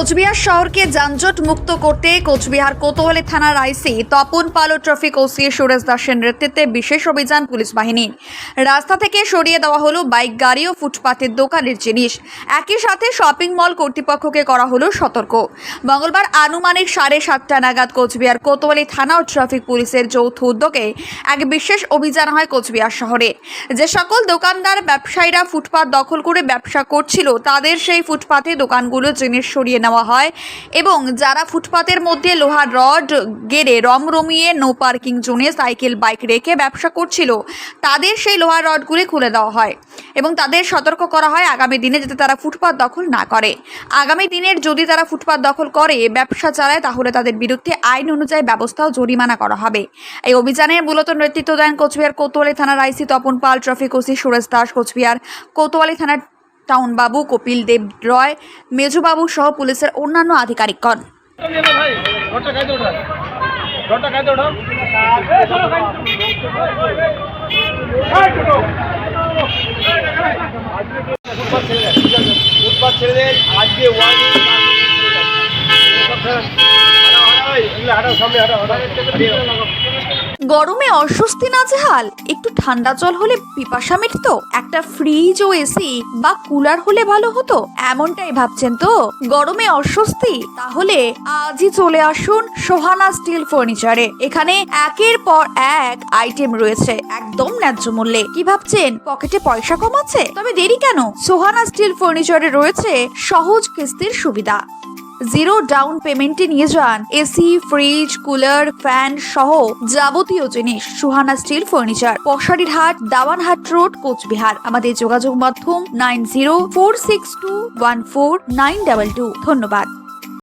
কোচবিহার শহরকে যানজট মুক্ত করতে কোচবিহার কোতোয়ালি থানার IC Tapan Pal traffic OC Suresh দাসের নেতৃত্বে বিশেষ অভিযান পুলিশ বাহিনীর রাস্তা থেকে সরিয়ে দেওয়া হলো বাইক, গাড়ি ও ফুটপাতের দোকানের জিনিস। একই সাথে শপিং মল কর্তৃপক্ষকে করা হলো সতর্ক। মঙ্গলবার আনুমানিক সাড়ে সাতটা নাগাদ কোচবিহার কোতোয়ালি থানা ও ট্রাফিক পুলিশের যৌথ উদ্যোগে এক বিশেষ অভিযান হয় কোচবিহার শহরে। যে সকল দোকানদার, ব্যবসায়ীরা ফুটপাত দখল করে ব্যবসা করছিল, তাদের সেই ফুটপাতে দোকানগুলো জিনিস সরিয়ে নেওয়া হয় এবং যারা ফুটপাতের মধ্যে লোহার রড গেড়ে রমরমিয়ে নো পার্কিং জোনে সাইকেল বাইক রেখে ব্যবসা করছিল, তাদের সেই লোহার রডগুলি খুলে দেওয়া হয় এবং তাদের সতর্ক করা হয় আগামী দিনে যাতে তারা ফুটপাত দখল না করে। আগামী দিনের যদি তারা ফুটপাত দখল করে, ব্যবসা চালায়, তাহলে তাদের বিরুদ্ধে আইন অনুযায়ী ব্যবস্থা ও জরিমানা করা হবে। এই অভিযানের মূলত নেতৃত্ব দেন কোচবিহার কোতোয়ালি থানার IC Tapan Pal, traffic OC Suresh Das, Coochbehar Kotwali থানার টাউনবাবু কপিল দেব রয় মেজুবাবু সহ পুলিশের অন্যান্য আধিকারিকগণ। আজকে গরমে অস্বস্তি নাজেহাল। একটু ঠান্ডা জল হলে পিপাসা মিটত, একটা ফ্রিজ ও এসি বা কুলার হলে ভালো হতো, এমনটাই ভাবছেন তো? গরমে অস্বস্তি? তাহলে আজই চলে আসুন সোহানা স্টিল ফার্নিচারে এখানে একের পর এক আইটেম রয়েছে, একদম ন্যায্য মূল্যে। কি ভাবছেন? পকেটে পয়সা কম আছে? তবে দেরি কেন? সোহানা স্টিল ফার্নিচারে রয়েছে সহজ কিস্তির সুবিধা। জিরো ডাউন পেমেন্টে নিয়ে যান। এসি ফ্রিজ কুলার ফ্যান সহ যাবতীয় জিনিস। সুহানা স্টিল ফার্নিচার পশারির হাট দাওয়ানহাট রোড, কোচবিহার। আমাদের যোগাযোগ মাধ্যম nine zero four six two one four nine double two ধন্যবাদ।